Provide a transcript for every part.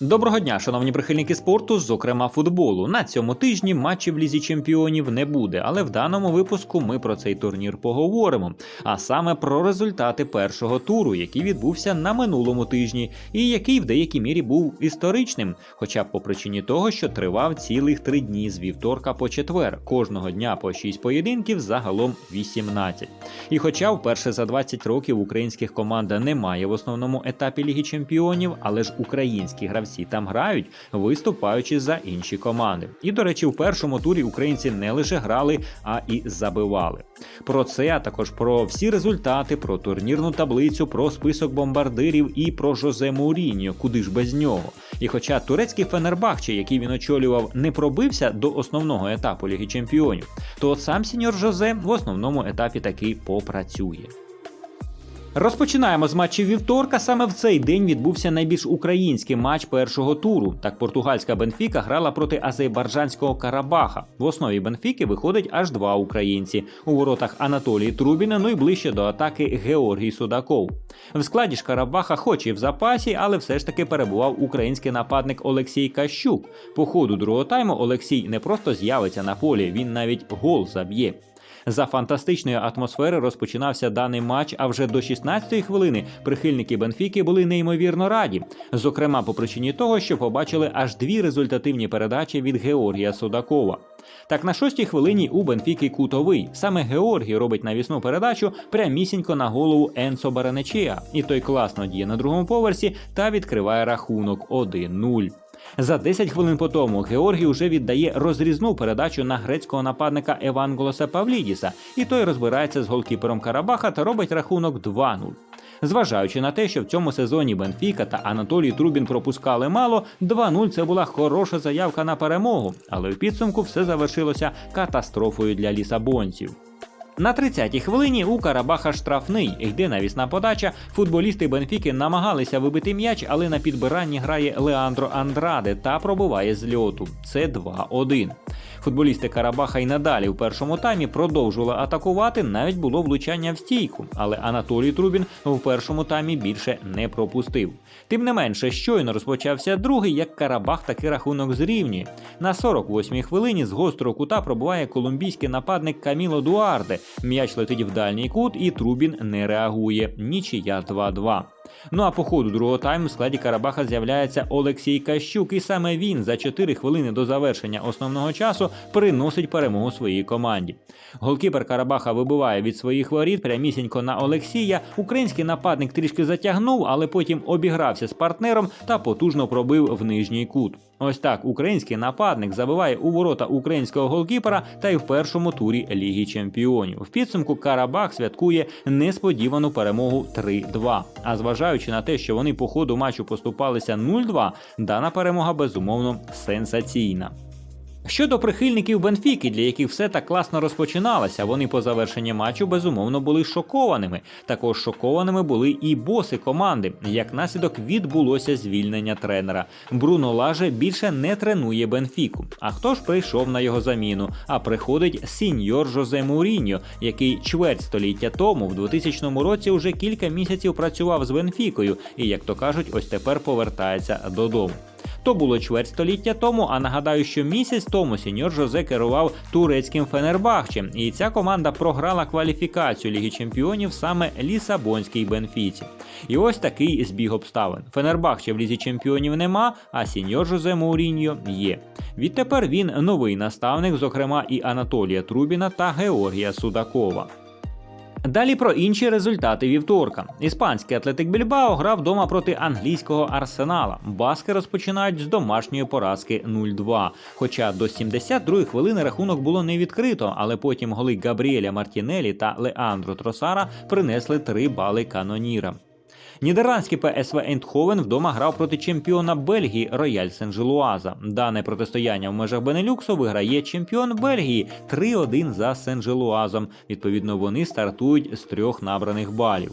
Доброго дня, шановні прихильники спорту, зокрема футболу. На цьому тижні матчів лізі чемпіонів не буде, але в даному випуску ми про цей турнір поговоримо. А саме про результати першого туру, який відбувся на минулому тижні, і який в деякій мірі був історичним, хоча б по причині того, що тривав цілих три дні з вівторка по четвер, кожного дня по 6 поєдинків, загалом 18. І хоча вперше за 20 років українських команд немає в основному етапі Ліги Чемпіонів, але ж українські гравці там грають, виступаючи за інші команди. І, до речі, в першому турі українці не лише грали, а і забивали. Про це, а також про всі результати, про турнірну таблицю, про список бомбардирів і про Жозе Муріньо, куди ж без нього. І хоча турецький Фенербахче, який він очолював, не пробився до основного етапу Ліги Чемпіонів, то сам сеньор Жозе в основному етапі таки попрацює. Розпочинаємо з матчів вівторка. Саме в цей день відбувся найбільш український матч першого туру. Так португальська Бенфіка грала проти азербайджанського Карабаха. В основі Бенфіки виходить аж два українці у воротах Анатолій Трубіна, ну і ближче до атаки Георгій Судаков. В складі ж Карабаха, хоч і в запасі, але все ж таки перебував український нападник Олексій Кащук. По ходу другого тайму Олексій не просто з'явиться на полі, він навіть гол заб'є. За фантастичної атмосфери розпочинався даний матч. А вже до 16-ї хвилини прихильники Бенфіки були неймовірно раді. Зокрема, по причині того, що побачили аж дві результативні передачі від Георгія Судакова. Так, на шостій хвилині у Бенфіки кутовий. Саме Георгій робить навісну передачу прямісінько на голову Енцо Баранечеа. І той класно діє на другому поверсі та відкриває рахунок 1-0. За 10 хвилин по тому Георгій уже віддає розрізну передачу на грецького нападника Евангелоса Павлідіса, і той розбирається з голкіпером Карабаха та робить рахунок 2-0. Зважаючи на те, що в цьому сезоні Бенфіка та Анатолій Трубін пропускали мало, 2-0 це була хороша заявка на перемогу, але в підсумку все завершилося катастрофою для лісабонців. На 30-й хвилині у Карабаха штрафний йде навісна подача. Футболісти Бенфіки намагалися вибити м'яч, але на підбиранні грає Леандро Андраде та пробиває з льоту. Це 2-1. Футболісти Карабаха й надалі в першому таймі продовжували атакувати. Навіть було влучання в стійку, але Анатолій Трубін в першому таймі більше не пропустив. Тим не менше, щойно розпочався другий, як Карабах такий рахунок зрівнює. На 48-й хвилині з гострого кута пробуває колумбійський нападник Каміло Дуарде. М'яч летить в дальній кут, і Трубін не реагує. Нічия 2-2. Ну а по ходу другого тайму в складі Карабаха з'являється Олексій Кащук, і саме він за 4 хвилини до завершення основного часу приносить перемогу своїй команді. Голкіпер Карабаха вибиває від своїх воріт прямісінько на Олексія. Український нападник трішки затягнув, але потім обігрався з партнером та потужно пробив в нижній кут. Ось так український нападник забиває у ворота українського голкіпера та й в першому турі Ліги Чемпіонів. В підсумку Карабах святкує несподівану перемогу 3-2. А зважаючи на те, що вони по ходу матчу поступалися 0-2, дана перемога безумовно сенсаційна. Щодо прихильників Бенфіки, для яких все так класно розпочиналося, вони по завершенні матчу безумовно були шокованими. Також шокованими були і боси команди. Як наслідок відбулося звільнення тренера. Бруно Лаже більше не тренує Бенфіку. А хто ж прийшов на його заміну? А приходить сіньор Жозе Муріньо, який чверть століття тому, в 2000 році, уже кілька місяців працював з Бенфікою, і як то кажуть, ось тепер повертається додому. То було чверть століття тому. А нагадаю, що місяць тому сеньор Жозе керував турецьким Фенербахчем, і ця команда програла кваліфікацію Ліги Чемпіонів саме Лісабонській Бенфіці. І ось такий збіг обставин. Фенербахче в лізі чемпіонів нема, а сеньор Жозе Мауріньо є. Відтепер він новий наставник, зокрема і Анатолія Трубіна та Георгія Судакова. Далі про інші результати вівторка. Іспанський атлетик Більбао грав вдома проти англійського арсенала. Баски розпочинають з домашньої поразки 0-2. Хоча до 72-ї хвилини рахунок було не відкрито, але потім голи Габріеля Мартінелі та Леандро Тросара принесли 3 бали каноніра. Нідерландський ПСВ Ейндховен вдома грав проти чемпіона Бельгії Рояль Сен-Желуаза. Дане протистояння в межах Бенелюксу виграє чемпіон Бельгії 3-1 за Сен-Желуазом. Відповідно, вони стартують з трьох набраних балів.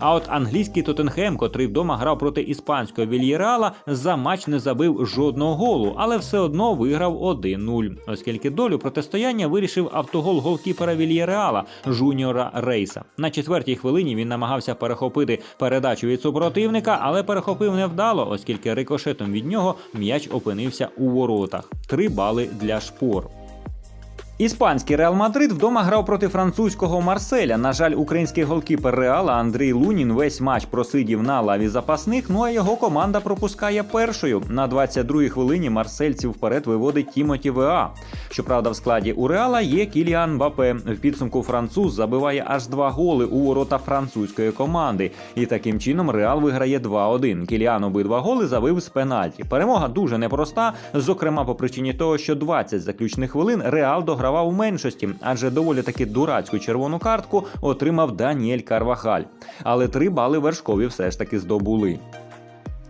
А от англійський Тоттенхем, котрий вдома грав проти іспанського Вільєреала, за матч не забив жодного голу, але все одно виграв 1-0, оскільки долю протистояння вирішив автогол голкіпера Вільєреала Жуніора Рейса. На четвертій хвилині він намагався перехопити передачу від супротивника, але перехопив невдало, оскільки рикошетом від нього м'яч опинився у воротах. Три бали для шпор. Іспанський Реал Мадрид вдома грав проти французького Марселя. На жаль, український голкіпер Реала Андрій Лунін весь матч просидів на лаві запасних. Ну а його команда пропускає першою. На 22-й хвилині марсельців вперед виводить Тімоті Веа. Щоправда, в складі у Реала є Кіліан Бапе. В підсумку француз забиває аж два голи у ворота французької команди. І таким чином Реал виграє 2-1. Кіліан обидва голи забив з пенальті. Перемога дуже непроста, зокрема по причині того, що 20 заключних хвилин Реал дограв програвав у меншості, адже доволі таки дурацьку червону картку отримав Даніель Карвахаль. Але три бали вершкові все ж таки здобули.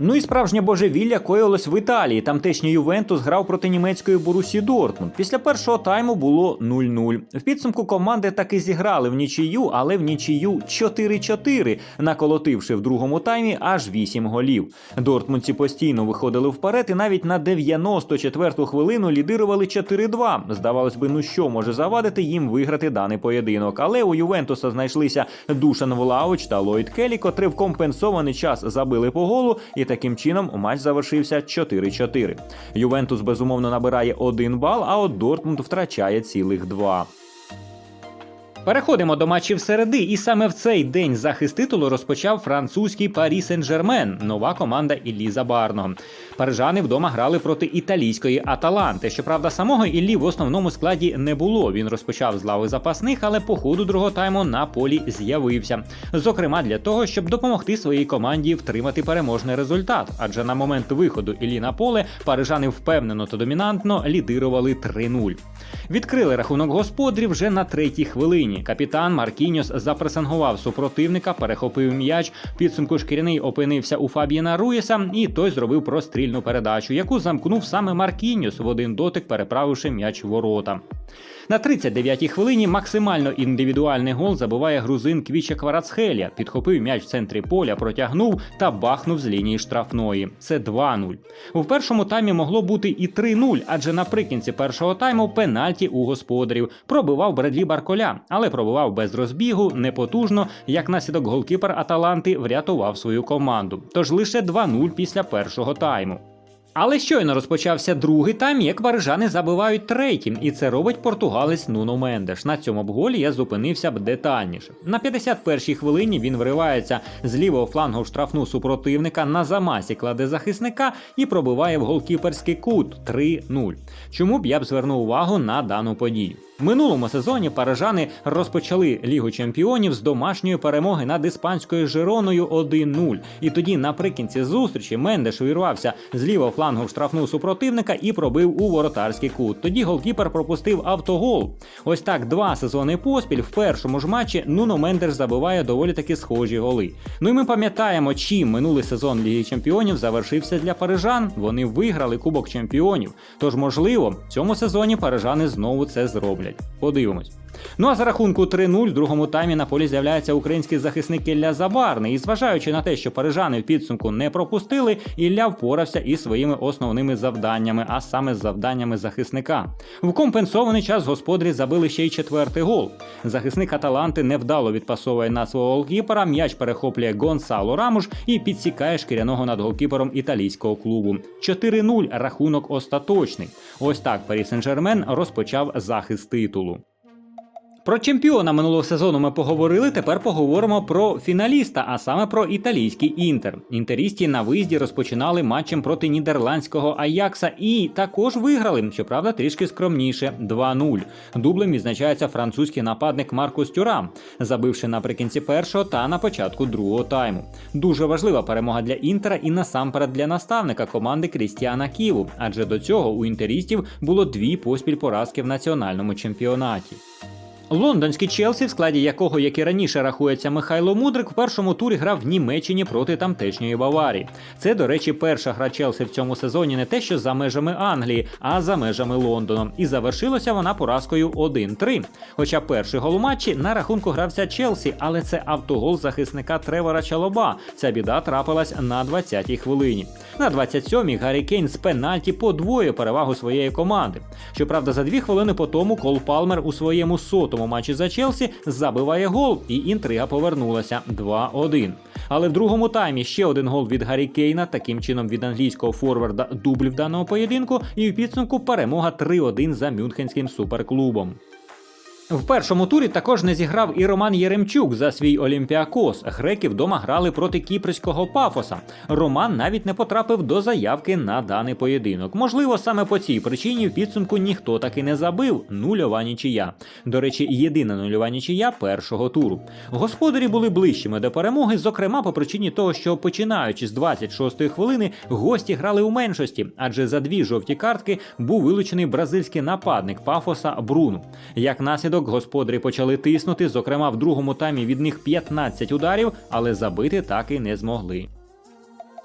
Ну і справжнє божевілля коїлось в Італії. Тамтешній Ювентус грав проти німецької Борусі Дортмунд. Після першого тайму було 0-0. В підсумку команди таки зіграли в нічию, але в нічию 4-4, наколотивши в другому таймі аж 8 голів. Дортмундці постійно виходили вперед і навіть на 94-ту хвилину лідирували 4-2. Здавалось би, ну що може завадити їм виграти даний поєдинок. Але у Ювентуса знайшлися Душан Влауч та Ллойд Келі, котрі в компенсований час забили по голу. І таким чином матч завершився 4-4. Ювентус безумовно набирає один бал, а от Дортмунд втрачає цілих два. Переходимо до матчів середи, і саме в цей день захист титулу розпочав французький Парі Сен-Жермен, нова команда Іллі Забарного. Парижани вдома грали проти італійської Аталанти. Щоправда, самого Іллі в основному складі не було. Він розпочав з лави запасних, але по ходу другого тайму на полі з'явився. Зокрема, для того, щоб допомогти своїй команді втримати переможний результат. Адже на момент виходу Іллі на поле парижани впевнено та домінантно лідирували 3-0. Відкрили рахунок господарів вже на третій хвилині. Капітан Маркіньос запресингував супротивника, перехопив м'яч. Підсумку шкіряний опинився у Фабіна Руїса, і той зробив прострільну передачу, яку замкнув саме Маркіньос в один дотик, переправивши м'яч ворота. На 39-й хвилині максимально індивідуальний гол забиває грузин Квіча Кварацхелія. Підхопив м'яч в центрі поля, протягнув та бахнув з лінії штрафної. Це 2-0. У першому таймі могло бути і 3-0, адже наприкінці першого тайму пенальті у господарів пробивав Бредлі Барколя, але пробивав без розбігу, непотужно, як наслідок голкіпер Аталанти врятував свою команду. Тож лише 2-0 після першого тайму. Але щойно розпочався другий тайм, як парижани забивають третім, і це робить португалець Нуно Мендеш. На цьому б голі я зупинився б детальніше. На 51-й хвилині він виривається з лівого флангу штрафну супротивника, на замасі кладе захисника і пробиває в голкіперський кут 3-0. Чому б я б звернув увагу на дану подію? Минулому сезоні парижани розпочали Лігу чемпіонів з домашньої перемоги над іспанською Жироною 1-0. І тоді, наприкінці зустрічі, Мендеш увірвався з лівого флангу в штрафну супротивника і пробив у воротарський кут. Тоді голкіпер пропустив автогол. Ось так два сезони поспіль в першому ж матчі Нуно Мендеш забиває доволі таки схожі голи. Ну і ми пам'ятаємо, чим минулий сезон Ліги Чемпіонів завершився для парижан. Вони виграли Кубок Чемпіонів. Тож, можливо, в цьому сезоні парижани знову це зроблять. Подивимось. Ну а за рахунку 3-0 в другому таймі на полі з'являється український захисник Ілля Забарний. І зважаючи на те, що парижани в підсумку не пропустили, Ілля впорався із своїми основними завданнями, а саме завданнями захисника. В компенсований час господарі забили ще й четвертий гол. Захисник Аталанти невдало відпасовує на свого голкіпера, м'яч перехоплює Гонсало Рамуш і підсікає шкіряного над голкіпером італійського клубу. 4-0 рахунок остаточний. Ось так Парі Сен-Жермен розпочав захист титулу. Про чемпіона минулого сезону ми поговорили. Тепер поговоримо про фіналіста, а саме про італійський інтер. Інтерісті на виїзді розпочинали матчем проти нідерландського Аякса і також виграли. Щоправда, трішки скромніше 2-0. Дублем відзначається французький нападник Маркус Тюрам, забивши наприкінці першого та на початку другого тайму. Дуже важлива перемога для інтера і насамперед для наставника команди Крістіана Ківу, адже до цього у інтерістів було дві поспіль поразки в національному чемпіонаті. Лондонський Челсі, в складі якого, як і раніше рахується Михайло Мудрик, в першому турі грав в Німеччині проти тамтешньої Баварії. Це, до речі, перша гра Челсі в цьому сезоні не те, що за межами Англії, а за межами Лондону. І завершилася вона поразкою 1-3. Хоча перший гол у матчі на рахунку грався Челсі, але це автогол захисника Тревора Чалоба. Ця біда трапилась на 20-й хвилині. На 27-й Гаррі Кейн з пенальті подвоює перевагу своєї команди. Щоправда, за дві хвилини по тому Кол Палмер у своєму сотому матчі за Челсі забиває гол, і інтрига повернулася 2-1. Але в другому таймі ще один гол від Гаррі Кейна, таким чином від англійського форварда дубль в даному поєдинку, і в підсумку перемога 3-1 за мюнхенським суперклубом. В першому турі також не зіграв і Роман Єремчук за свій Олімпіакос. Греки вдома грали проти кіпрського пафоса. Роман навіть не потрапив до заявки на даний поєдинок. Можливо, саме по цій причині в підсумку ніхто таки не забив. Нульова нічия. До речі, єдина нульова нічия першого туру. Господарі були ближчими до перемоги, зокрема по причині того, що починаючи з 26-ї хвилини, гості грали у меншості, адже за дві жовті картки був вилучений бразильський нападник пафоса Бруну. Як наслідок, господарі почали тиснути, зокрема в другому таймі від них 15 ударів, але забити так і не змогли.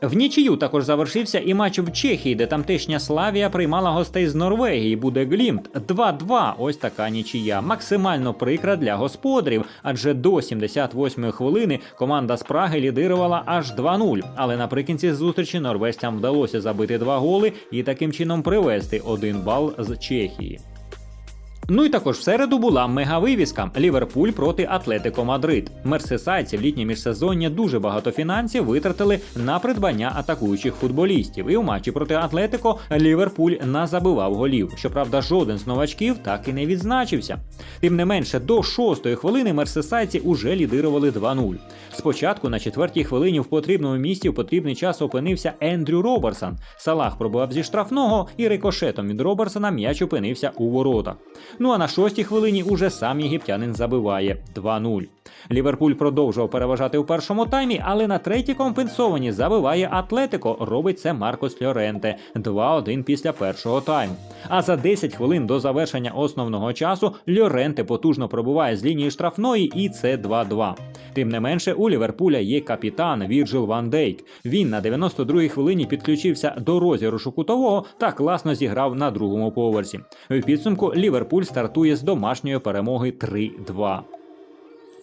В нічию також завершився і матч в Чехії, де тамтешня Славія приймала гостей з Норвегії. Буде Глімт 2-2. Ось така нічия. Максимально прикра для господарів, адже до 78-ї хвилини команда з Праги лідирувала аж 2-0. Але наприкінці зустрічі норвежцям вдалося забити два голи і таким чином привести один бал з Чехії. Ну і також в середу була мегавивіска Ліверпуль проти Атлетико Мадрид. Мерсисайці в літнє міжсезоння дуже багато фінансів витратили на придбання атакуючих футболістів. І у матчі проти Атлетико Ліверпуль назабивав голів. Щоправда, жоден з новачків так і не відзначився. Тим не менше, до шостої хвилини мерсисайці уже лідирували 2-0. Спочатку на четвертій хвилині в потрібному місці в потрібний час опинився Ендрю Роберсон. Салах пробував зі штрафного і рикошетом від Роберсона м'яч опинився у воротах. Ну а на шостій хвилині уже сам єгиптянин забиває 2-0. Ліверпуль продовжував переважати у першому таймі, але на третій компенсовані забиває Атлетико. Робить це Маркос Льоренте 2-1 після першого тайму. А за 10 хвилин до завершення основного часу Льоренте потужно пробуває з лінії штрафної, і це 2-2. Тим не менше, у Ліверпуля є капітан Вірджил Ван Дейк. Він на 92-й хвилині підключився до розіграшу кутового та класно зіграв на другому поверсі. В підсумку Ліверпуль стартує з домашньої перемоги 3-2.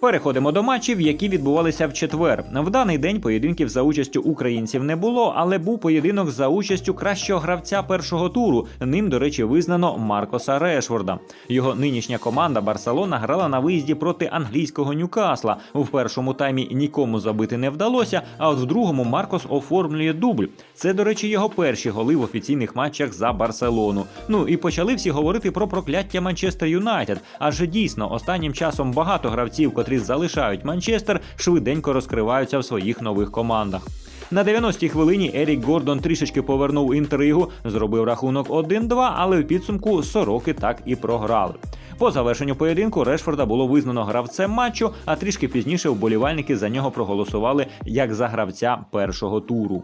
Переходимо до матчів, які відбувалися в четвер. В даний день поєдинків за участю українців не було, але був поєдинок за участю кращого гравця першого туру. Ним, до речі, визнано Маркоса Решворда. Його нинішня команда Барселона грала на виїзді проти англійського Ньюкасла. В першому таймі нікому забити не вдалося. А от в другому Маркос оформлює дубль. Це, до речі, його перші голи в офіційних матчах за Барселону. Ну і почали всі говорити про прокляття Манчестер Юнайтед. Адже дійсно останнім часом багато гравців, котрі залишають Манчестер, швиденько розкриваються в своїх нових командах. На 90-й хвилині Ерік Гордон трішечки повернув інтригу, зробив рахунок 1-2, але в підсумку сороки так і програли. По завершенню поєдинку Решфорда було визнано гравцем матчу, а трішки пізніше вболівальники за нього проголосували як за гравця першого туру.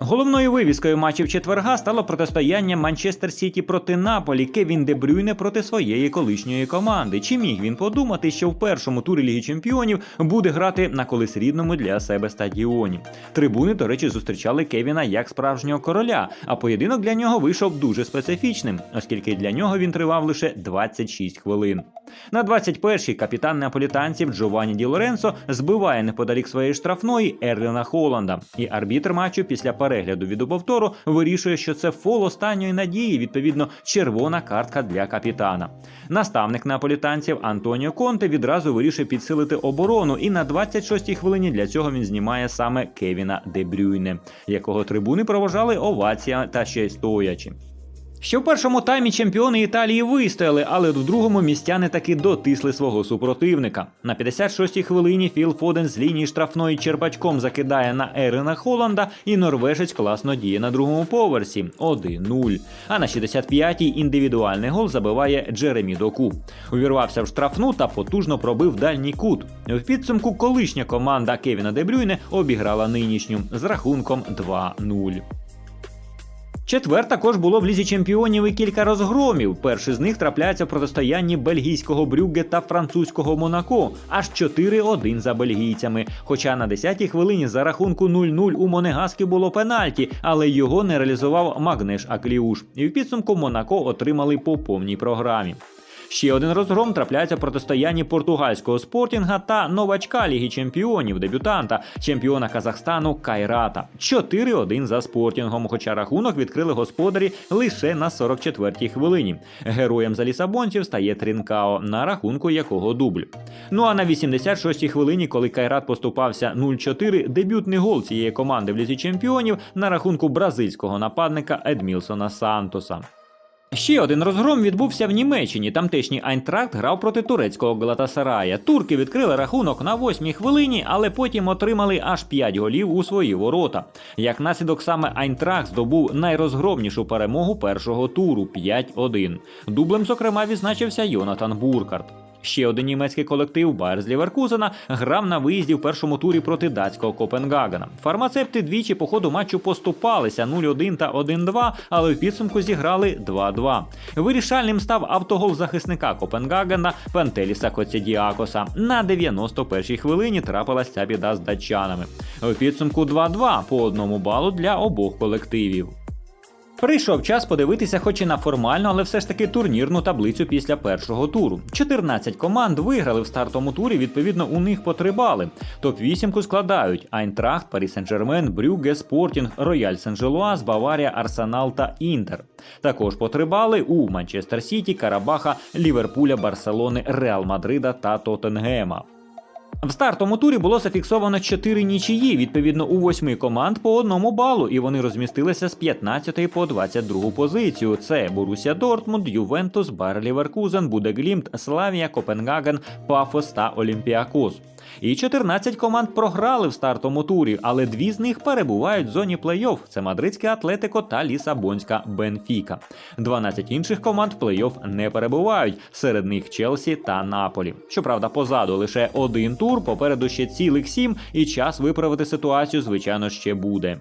Головною вивіскою матчів четверга стало протистояння Манчестер Сіті проти Наполі Кевін Де Брюйне проти своєї колишньої команди. Чи міг він подумати, що в першому турі Ліги Чемпіонів буде грати на колись рідному для себе стадіоні? Трибуни, до речі, зустрічали Кевіна як справжнього короля, а поєдинок для нього вийшов дуже специфічним, оскільки для нього він тривав лише 26 хвилин. На 21-й капітан неаполітанців Джованні Ді Лоренцо збиває неподалік своєї штрафної Ерліна Холланда, і арбітр матчу після перегляду відеоповтору вирішує, що це фол останньої надії, відповідно, червона картка для капітана. Наставник наполітанців Антоніо Конте відразу вирішує підсилити оборону, і на 26-й хвилині для цього він знімає саме Кевіна Де Брюйне, якого трибуни проважали овація та ще й стоячи. Ще в першому таймі чемпіони Італії вистояли, але в другому містяни таки дотисли свого супротивника. На 56-й хвилині Філ Фоден з лінії штрафної черпачком закидає на Ерена Холланда, і норвежець класно діє на другому поверсі 1-0. А на 65-й індивідуальний гол забиває Джеремі Доку. Увірвався в штрафну та потужно пробив дальній кут. В підсумку колишня команда Кевіна Дебрюйне обіграла нинішню з рахунком 2-0. Четвер також було в лізі чемпіонів і кілька розгромів. Перший з них трапляється в протистоянні бельгійського Брюгге та французького Монако, аж 4-1 за бельгійцями. Хоча на 10-й хвилині за рахунку 0-0 у Монегаски було пенальті, але його не реалізував Магнеш Акліуш. І в підсумку Монако отримали по повній програмі. Ще один розгром трапляється в протистоянні португальського спортінга та новачка Ліги Чемпіонів, дебютанта, чемпіона Казахстану Кайрата. 4-1 за спортінгом, хоча рахунок відкрили господарі лише на 44-й хвилині. Героєм за лісабонців стає Трінкао, на рахунку якого дубль. Ну а на 86-й хвилині, коли Кайрат поступався 0-4, дебютний гол цієї команди в лізі чемпіонів на рахунку бразильського нападника Едмілсона Сантоса. Ще один розгром відбувся в Німеччині. Тамтешній Айнтракт грав проти турецького Галатасарая. Турки відкрили рахунок на восьмій хвилині, але потім отримали аж 5 голів у свої ворота. Як наслідок саме Айнтракт здобув найрозгромнішу перемогу першого туру 5-1. Дублем, зокрема, відзначився Йонатан Буркарт. Ще один німецький колектив Байер з Ліверкузена грав на виїзді в першому турі проти датського Копенгагена. Фармацепти двічі по ходу матчу поступалися 0-1 та 1-2, але в підсумку зіграли 2-2. Вирішальним став автогол захисника Копенгагена Пентеліса Коцідіакоса. На 91-й хвилині трапилась ця біда з датчанами. В підсумку 2-2 по одному балу для обох колективів. Прийшов час подивитися, хоч і на формальну, але все ж таки турнірну таблицю після першого туру. 14 команд виграли в стартовому турі, відповідно, у них по три бали. Топ-8 складають Айнтрахт, Парі Сен-Жермен, Брюгге, Спортінг, Рояль Сен-Желуаз, Баварія, Арсенал та Інтер. Також по три бали у Манчестер Сіті, Карабаха, Ліверпуля, Барселони, Реал Мадрида та Тоттенгема. В стартовому турі було зафіксовано 4 нічиї, відповідно у восьми команд по одному балу, і вони розмістилися з 15 по 22 позицію. Це Борусія Дортмунд, Ювентус, Бар Ліверкузен, Будеглімт, Славія, Копенгаген, Пафос та Олімпіакос. І 14 команд програли в стартовому турі, але дві з них перебувають в зоні плей-офф. Це мадридське Атлетико та Лісабонська Бенфіка. 12 інших команд в плей-офф не перебувають. Серед них Челсі та Наполі. Щоправда, позаду лише один тур, попереду ще цілих сім, і час виправити ситуацію, звичайно, ще буде.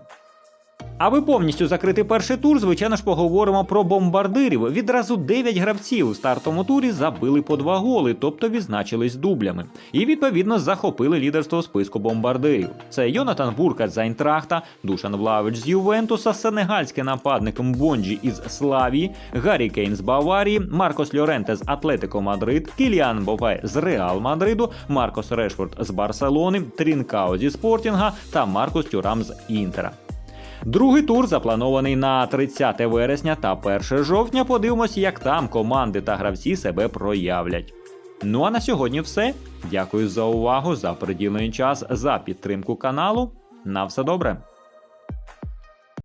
Аби повністю закрити перший тур, звичайно ж поговоримо про бомбардирів. Відразу 9 гравців у стартовому турі забили по два голи, тобто відзначились дублями. І відповідно захопили лідерство списку бомбардирів. Це Йонатан Буркат з Айнтрахта, Душан Влавич з Ювентуса, сенегальський нападник Мбонджі із Славії, Гаррі Кейн з Баварії, Маркос Льоренте з Атлетико Мадрид, Кіліан Бопе з Реал Мадриду, Маркос Решфорд з Барселони, Трінкао зі Спортінга та Маркос Тюрам з Інтера. Другий тур запланований на 30 вересня та 1 жовтня. Подивимось, як там команди та гравці себе проявлять. Ну а на сьогодні все. Дякую за увагу, за приділений час, за підтримку каналу. На все добре.